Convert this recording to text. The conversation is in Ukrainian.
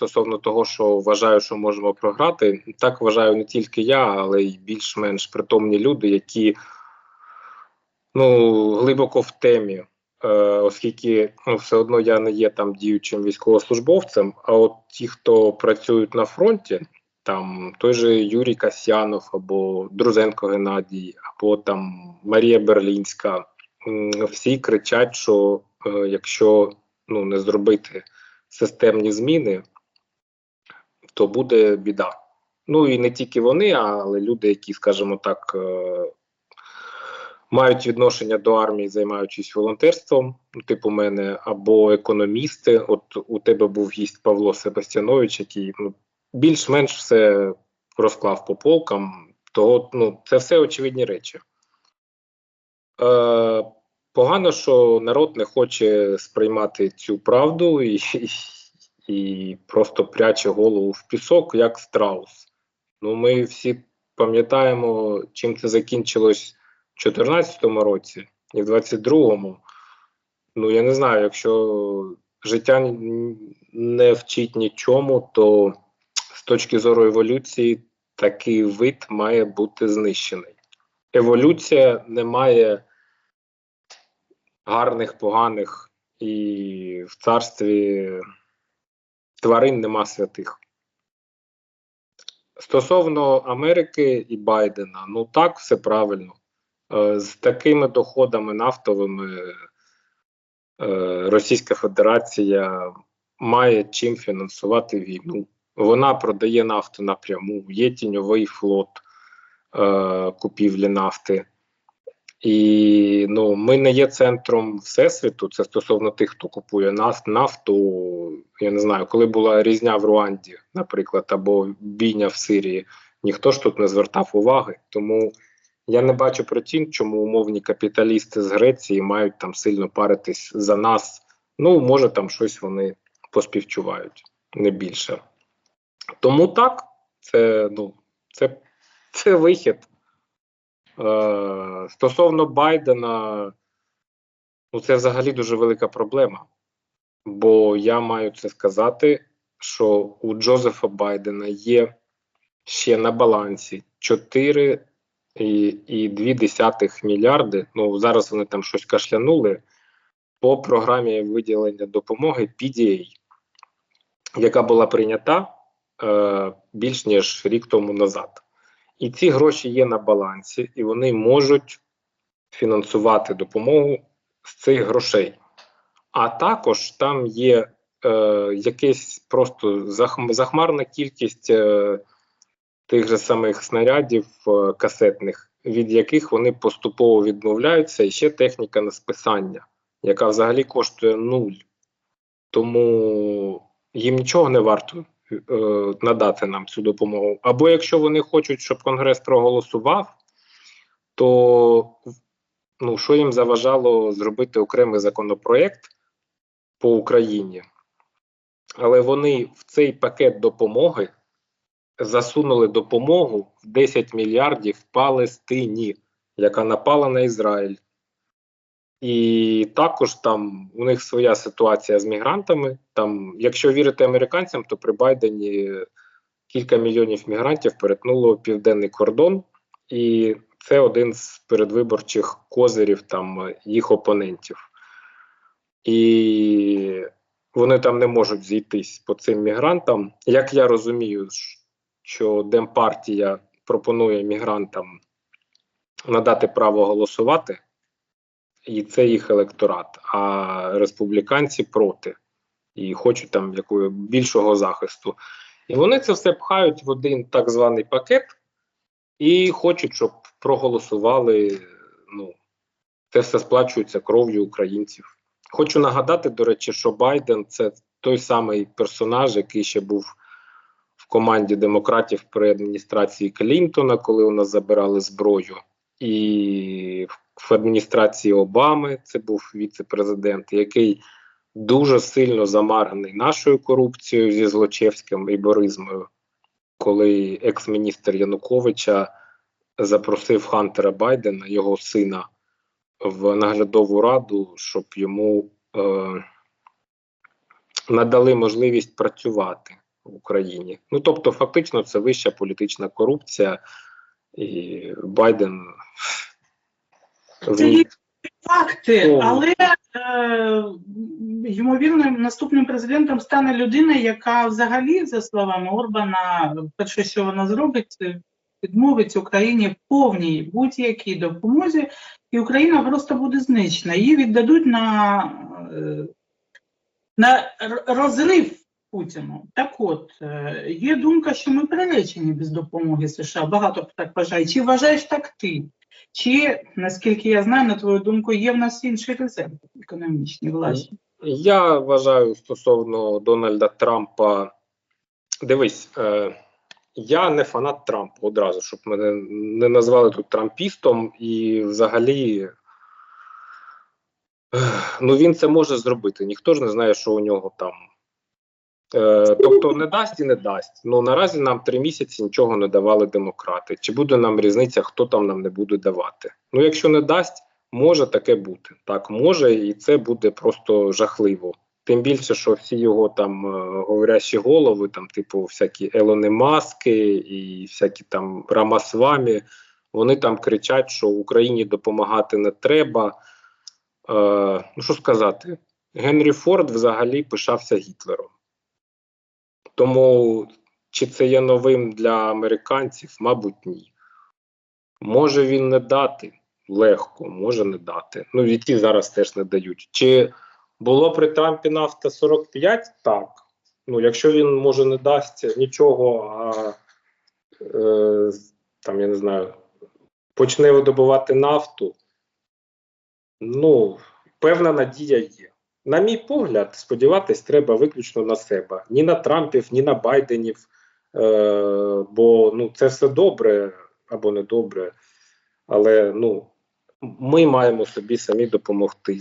стосовно того, що вважаю, що можемо програти. Так вважаю не тільки я, але й більш-менш притомні люди, які ну, глибоко в темі, е, оскільки ну, все одно я не є там діючим військовослужбовцем. А от ті, хто працюють на фронті, там той же Юрій Касьянов або Друзенко Геннадій, або там Марія Берлінська, всі кричать, що е, якщо ну, не зробити системні зміни, то буде біда. Ну і не тільки вони, але люди, які, скажімо так, е, мають відношення до армії, займаючись волонтерством, типу мене, або економісти. От у тебе був гість Павло Себастьянович, який ну, більш-менш все розклав по полкам, то ну, це все очевидні речі. Е, погано, що народ не хоче сприймати цю правду і, і просто пряче голову в пісок, як страус. Ну, ми всі пам'ятаємо, чим це закінчилось в 2014 році і в 22-му. Ну, я не знаю, якщо життя не вчить нічому, то з точки зору еволюції такий вид має бути знищений. Еволюція не має гарних, поганих, і в царстві тварин нема святих. Стосовно Америки і Байдена, ну так, все правильно. Е, З такими доходами нафтовими е, Російська Федерація має чим фінансувати війну. Вона продає нафту напряму, є тіньовий флот е, купівлі нафти. І ну, ми не є центром всесвіту. Це стосовно тих, хто купує нафту. Я не знаю, коли була різня в Руанді, наприклад, або бійня в Сирії, ніхто ж тут не звертав уваги. Тому я не бачу причин, чому умовні капіталісти з Греції мають там сильно паритись за нас. Ну, може, там щось вони поспівчувають, не більше. Тому так, це, ну, це, це вихід. Е, стосовно Байдена, ну це взагалі дуже велика проблема. Бо я маю це сказати, що у Джозефа Байдена є ще на балансі 4,2 мільярди. Ну, зараз вони там щось кашлянули по програмі виділення допомоги PDA, яка була прийнята е, більш ніж рік тому назад. І ці гроші є на балансі, і вони можуть фінансувати допомогу з цих грошей. А також там є е, якась просто захмарна кількість е, тих же самих снарядів е, касетних, від яких вони поступово відмовляються, і ще техніка на списання, яка взагалі коштує нуль. Тому їм нічого не варто е, надати нам цю допомогу. Або якщо вони хочуть, щоб Конгрес проголосував, то ну, що їм заважало зробити окремий законопроект по Україні? Але вони в цей пакет допомоги засунули допомогу в 10 мільярдів Палестині, яка напала на Ізраїль. І також там у них своя ситуація з мігрантами. Там, якщо вірити американцям, то при Байдені кілька мільйонів мігрантів перетнуло південний кордон, і це один з передвиборчих козирів там їх опонентів. І вони там не можуть зійтись по цим мігрантам. Як я розумію, що Демпартія пропонує мігрантам надати право голосувати і це їх електорат. А республіканці проти і хочуть там якого більшого захисту. І вони це все пхають в один так званий пакет і хочуть, щоб проголосували. Ну, це все сплачується кров'ю українців. Хочу нагадати, до речі, що Байден це той самий персонаж, який ще був в команді демократів при адміністрації Клінтона, коли у нас забирали зброю, і в адміністрації Обами це був віце-президент, який дуже сильно замараний нашою корупцією зі Злочевським і Боризмою, коли екс-міністр Януковича запросив Хантера Байдена, його сина, в наглядову раду, щоб йому е, надали можливість працювати. в Україні. Ну тобто, фактично, це вища політична корупція, і Байден Це є факти, але е, ймовірно, наступним президентом стане людина, яка взагалі, за словами Орбана, перше, що вона зробить, це відмовить Україні в повній будь-якій допомозі, і Україна просто буде знищена. Її віддадуть на, е, на розрив Путіну. Так от, е, є думка, що ми приречені без допомоги США. Багато хто так вважає. Чи вважаєш так ти? Чи, наскільки я знаю, на твою думку, є в нас інші резерви економічні власні? Я вважаю стосовно Дональда Трампа. Дивись, е, я не фанат Трампа одразу, щоб мене не назвали тут трампістом, і взагалі. Ну, він це може зробити. Ніхто ж не знає, що у нього там. Е, тобто не дасть і не дасть. Ну наразі нам три місяці нічого не давали демократи. Чи буде нам різниця, хто там нам не буде давати? Ну, якщо не дасть, може таке бути. Так, може, і це буде просто жахливо. Тим більше, що всі його там е, говорящі голови, там, типу, всякі Елони Маски і всякі там Рамасвамі, вони там кричать, що Україні допомагати не треба. Е, ну що сказати, Генрі Форд взагалі пишався Гітлером. Тому чи це є новим для американців? Мабуть, ні. Може він не дати легко, може не дати. Ну, і ті зараз теж не дають. Чи було при Трампі нафта 45? Так. Ну, якщо він може не дасть нічого, а е, там, я не знаю, почне видобувати нафту, ну, певна надія є. На мій погляд, сподіватись треба виключно на себе. Ні на Трампів, ні на Байденів. Е, бо ну, це все добре або не добре. Але ну, ми маємо собі самі допомогти.